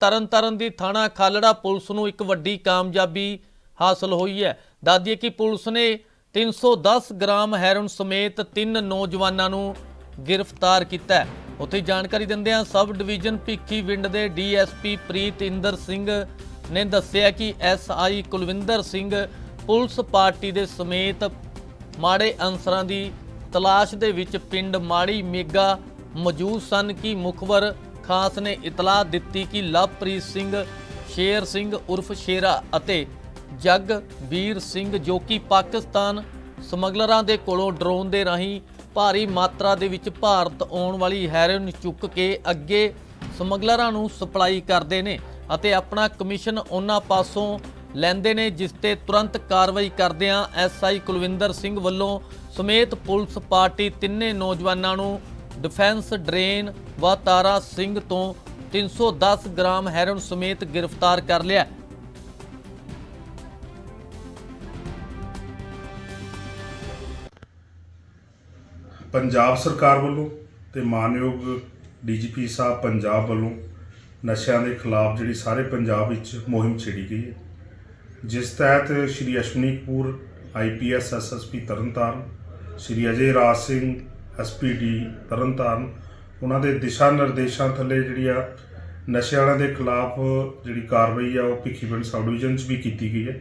ਤਰਨਤਾਰਨ ਦੀ ਥਾਣਾ ਖਾਲੜਾ ਪੁਲਿਸ ਨੂੰ ਇੱਕ ਵੱਡੀ ਕਾਮਯਾਬੀ ਹਾਸਲ ਹੋਈ ਹੈ। ਦੱਸਦੀਏ ਕਿ ਪੁਲਿਸ ਨੇ 310 ਗ੍ਰਾਮ ਹੈਰੋਨ ਸਮੇਤ ਤਿੰਨ ਨੌਜਵਾਨਾਂ ਨੂੰ ਗ੍ਰਿਫਤਾਰ ਕੀਤਾ ਉੱਥੇ ਜਾਣਕਾਰੀ ਦਿੰਦਿਆਂ ਸਬ ਡਿਵੀਜ਼ਨ ਭਿੱਖੀ ਵਿੰਡ ਦੇ ਡੀਐਸਪੀ ਪ੍ਰੀਤ ਇੰਦਰ ਸਿੰਘ ਨੇ ਦੱਸਿਆ ਕਿ SI Kulwinder Singh police party ਦੇ ਸਮੇਤ ਮਾੜੇ ਅਨਸਰਾਂ ਦੀ ਤਲਾਸ਼ ਦੇ ਵਿੱਚ ਪਿੰਡ ਮਾੜੀ ਮੇਗਾ ਮੌਜੂਦ ਸਨ ਕਿ ਮੁਖਬਰ ਖਾਸ ਨੇ ਇਤਲਾਹ ਦਿੱਤੀ ਕਿ ਲਵਪ੍ਰੀਤ ਸਿੰਘ, ਸ਼ੇਰ ਸਿੰਘ ਉਰਫ ਸ਼ੇਰਾ ਅਤੇ ਜਗ ਵੀਰ ਸਿੰਘ ਜੋ ਕਿ ਪਾਕਿਸਤਾਨ ਸਮਗਲਰਾਂ ਦੇ ਕੋਲੋਂ ਡਰੋਨ ਦੇ ਰਾਹੀਂ ਭਾਰੀ ਮਾਤਰਾ ਦੇ ਵਿੱਚ ਭਾਰਤ ਆਉਣ ਵਾਲੀ ਹੈਰੋਇਨ ਚੁੱਕ ਕੇ ਅੱਗੇ ਸਮਗਲਰਾਂ ਨੂੰ ਸਪਲਾਈ ਕਰਦੇ ਨੇ ਅਤੇ ਆਪਣਾ ਕਮਿਸ਼ਨ ਉਹਨਾਂ ਪਾਸੋਂ ਲੈਂਦੇ ਨੇ, ਜਿਸ ਤੇ ਤੁਰੰਤ ਕਾਰਵਾਈ ਕਰਦਿਆਂ ਐਸਆਈ ਕੁਲਵਿੰਦਰ ਸਿੰਘ ਵੱਲੋਂ ਸਮੇਤ ਪੁਲਿਸ ਪਾਰਟੀ ਤਿੰਨੇ ਨੌਜਵਾਨਾਂ ਨੂੰ ਡਿਫੈਂਸ ਡਰੇਨ व ਤਾਰਾ ਸਿੰਘ ਤੋਂ 310 ਗ੍ਰਾਮ ਹੈਰੋਨ ਸਮੇਤ ਗ੍ਰਿਫਤਾਰ ਕਰ ਲਿਆ। ਪੰਜਾਬ ਸਰਕਾਰ ਵੱਲੋਂ ਤੇ ਮਾਨਯੋਗ ਡੀਜੀਪੀ ਸਾਹਿਬ ਪੰਜਾਬ ਵੱਲੋਂ ਨਸ਼ਿਆਂ ਦੇ ਖਿਲਾਫ ਜਿਹੜੀ ਸਾਰੇ ਪੰਜਾਬ ਵਿੱਚ ਮੁਹਿੰਮ ਛੇੜੀ ਗਈ ਹੈ। ਜਿਸ ਤਹਿਤ Shri Ashwani Kapoor IPS SSP Tarn Taran, Shri Ajay Raj Singh SPD Tarn Taran, ਉਹਨਾਂ ਦੇ ਦਿਸ਼ਾ ਨਿਰਦੇਸ਼ਾਂ ਥੱਲੇ ਜਿਹੜੀ ਆ ਨਸ਼ਿਆਂ ਵਾਲਿਆਂ ਦੇ ਖਿਲਾਫ ਜਿਹੜੀ ਕਾਰਵਾਈ ਆ, ਉਹ ਭਿੱਖੀਵਿੰਡ ਸਬ ਡਿਵੀਜ਼ਨ 'ਚ ਵੀ ਕੀਤੀ ਗਈ ਹੈ।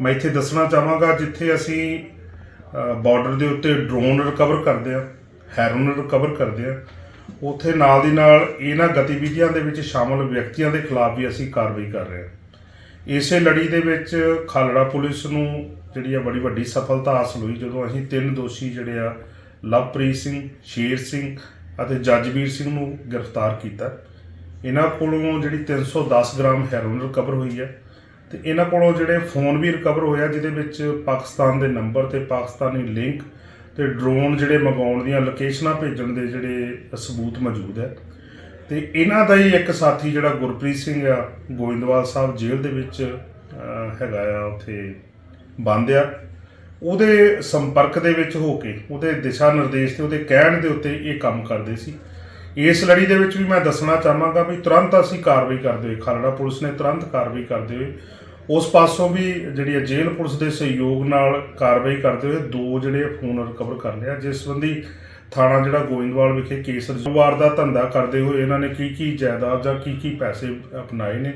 ਮੈਂ ਇੱਥੇ ਦੱਸਣਾ ਚਾਹਾਂਗਾ, ਜਿੱਥੇ ਅਸੀਂ ਬਾਰਡਰ ਦੇ ਉੱਤੇ ਡਰੋਨ ਰਿਕਵਰ ਕਰਦੇ ਆ ਹੈਰੋਨ ਰਿਕਵਰ ਕਰਦੇ ਆ, ਉੱਥੇ ਨਾਲ ਦੀ ਨਾਲ ਇਹਨਾਂ ਗਤੀਵਿਧੀਆਂ ਦੇ ਵਿੱਚ ਸ਼ਾਮਲ ਵਿਅਕਤੀਆਂ ਦੇ ਖਿਲਾਫ ਵੀ ਅਸੀਂ ਕਾਰਵਾਈ ਕਰ ਰਹੇ ਹਾਂ। ਇਸੇ ਲੜੀ ਦੇ ਵਿੱਚ ਖਾਲੜਾ ਪੁਲਿਸ ਨੂੰ ਜਿਹੜੀ ਆ ਬੜੀ ਵੱਡੀ ਸਫਲਤਾ ਹਾਸਲ ਹੋਈ, ਜਦੋਂ ਅਸੀਂ ਤਿੰਨ ਦੋਸ਼ੀ ਜਿਹੜੇ ਆ ਲਵਪ੍ਰੀਤ ਸਿੰਘ, ਸ਼ੇਰ ਸਿੰਘ ਅਤੇ ਜੱਜਵੀਰ ਸਿੰਘ ਨੂੰ ਗ੍ਰਿਫਤਾਰ ਕੀਤਾ। ਇਹਨਾਂ ਕੋਲੋਂ ਜਿਹੜੀ 310 ਗ੍ਰਾਮ ਹੈਰੋਇਨ ਰਿਕਵਰ ਹੋਈ ਹੈ ਤੇ ਇਹਨਾਂ ਕੋਲੋਂ ਜਿਹੜੇ ਫੋਨ ਵੀ ਰਿਕਵਰ ਹੋਇਆ, ਜਿਹਦੇ ਵਿੱਚ ਪਾਕਿਸਤਾਨ ਦੇ ਨੰਬਰ ਤੇ ਪਾਕਿਸਤਾਨੀ ਲਿੰਕ ਤੇ ਡਰੋਨ ਜਿਹੜੇ ਮੰਗਾਉਣ ਦੀਆਂ ਲੋਕੇਸ਼ਨਾਂ ਭੇਜਣ ਦੇ ਜਿਹੜੇ ਸਬੂਤ ਮੌਜੂਦ ਹੈ। ਤੇ ਇਹਨਾਂ ਦਾ ਹੀ ਇੱਕ ਸਾਥੀ ਜਿਹੜਾ ਗੁਰਪ੍ਰੀਤ ਸਿੰਘ ਆ, ਗੋਇੰਦਵਾਲ ਸਾਹਿਬ ਜੇਲ੍ਹ ਦੇ ਵਿੱਚ ਹੈਗਾ ਆ, ਉੱਥੇ ਬੰਦ ਆ। ਉਹਦੇ ਸੰਪਰਕ ਦੇ ਵਿੱਚ ਹੋ ਕੇ, ਉਹਦੇ ਦਿਸ਼ਾ ਨਿਰਦੇਸ਼ ਤੇ, ਉਹਦੇ ਕਹਿਣ ਦੇ ਉੱਤੇ ਇਹ ਕੰਮ ਕਰਦੇ ਸੀ। ਇਸ ਲੜੀ ਦੇ ਵਿੱਚ ਵੀ ਮੈਂ ਦੱਸਣਾ ਚਾਹਾਂਗਾ ਵੀ ਤੁਰੰਤ ਅਸੀਂ ਕਾਰਵਾਈ ਕਰਦੇ ਹੋਏ, ਖਾਲੜਾ ਪੁਲਿਸ ਨੇ ਤੁਰੰਤ ਕਾਰਵਾਈ ਕਰਦੇ ਹੋਏ, ਉਸ ਪਾਸੋਂ ਵੀ ਜਿਹੜੀ ਹੈ ਜੇਲ੍ਹ ਪੁਲਿਸ ਦੇ ਸਹਿਯੋਗ ਨਾਲ ਕਾਰਵਾਈ ਕਰਦੇ ਹੋਏ ਦੋ ਜਿਹੜੇ ਫੋਨ ਰਿਕਵਰ ਕਰ ਲਿਆ। ਜਿਸ ਸੰਬੰਧੀ ਥਾਣਾ ਜਿਹੜਾ ਗੋਇੰਦਵਾਲ ਵਿਖੇ ਕੇਸ ਰਜਵਾਰ ਦਾ ਧੰਦਾ ਕਰਦੇ ਹੋਏ ਇਹਨਾਂ ਨੇ ਕੀ ਕੀ ਜਾਇਦਾਦ ਜਾਂ ਕੀ ਕੀ ਪੈਸੇ ਅਪਣਾਏ ਨੇ,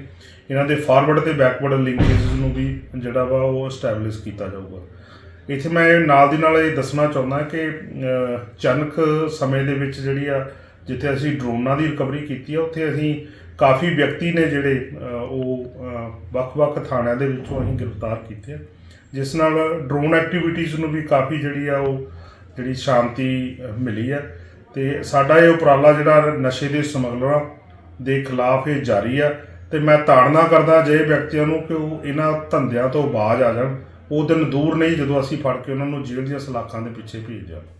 ਇਹਨਾਂ ਦੇ ਫਾਰਵਰਡ ਤੇ ਬੈਕਵਰਡ ਲਿੰਕੇਜ ਨੂੰ ਵੀ ਜਿਹੜਾ ਵਾ ਉਹ ਐਸਟੈਬਲਿਸ਼ ਕੀਤਾ ਜਾਊਗਾ। ਇੱਥੇ ਮੈਂ ਨਾਲ ਦੀ ਨਾਲ ਇਹ ਦੱਸਣਾ ਚਾਹੁੰਦਾ ਕਿ ਅਹ, ਸਮੇਂ ਦੇ ਵਿੱਚ ਜਿਹੜੀ ਆ ਜਿੱਥੇ ਅਸੀਂ ਡਰੋਨਾਂ ਦੀ ਰਿਕਵਰੀ ਕੀਤੀ ਆ ਉੱਥੇ ਅਸੀਂ ਕਾਫੀ ਵਿਅਕਤੀ ਨੇ ਜਿਹੜੇ ਉਹ ਵੱਖ-ਵੱਖ ਥਾਣਿਆਂ ਦੇ ਵਿੱਚੋਂ ਅਸੀਂ ਗ੍ਰਿਫਤਾਰ ਕੀਤੇ ਆ। ਜਿਸ ਨਾਲ ਡਰੋਨ ਐਕਟੀਵਿਟੀਜ਼ ਨੂੰ ਵੀ ਕਾਫੀ ਜਿਹੜੀ ਆ ਉਹ ਜਿਹੜੀ ਸ਼ਾਂਤੀ ਮਿਲੀ ਆ। ਤੇ ਸਾਡਾ ਇਹ ਉਪਰਾਲਾ ਜਿਹੜਾ ਨਸ਼ੇ ਦੇ ਸਮਗਲਰਾਂ ਦੇ ਖਿਲਾਫ ਇਹ ਜਾਰੀ ਆ। ਤੇ ਮੈਂ ਤਾੜਨਾ ਕਰਦਾ ਜੇ ਵਿਅਕਤੀਆਂ ਨੂੰ ਕਿ ਉਹ ਇਹਨਾਂ ਧੰਦਿਆਂ ਤੋਂ ਬਾਜ਼ ਆ ਜਾਣ। ਉਹ ਦਿਨ ਦੂਰ ਨਹੀਂ ਜਦੋਂ ਅਸੀਂ ਫੜ ਕੇ ਉਹਨਾਂ ਨੂੰ ਜੇਲ੍ਹ ਦੀਆਂ ਸਲਾਖਾਂ ਦੇ ਪਿੱਛੇ ਭੇਜ ਜਾਵਾਂ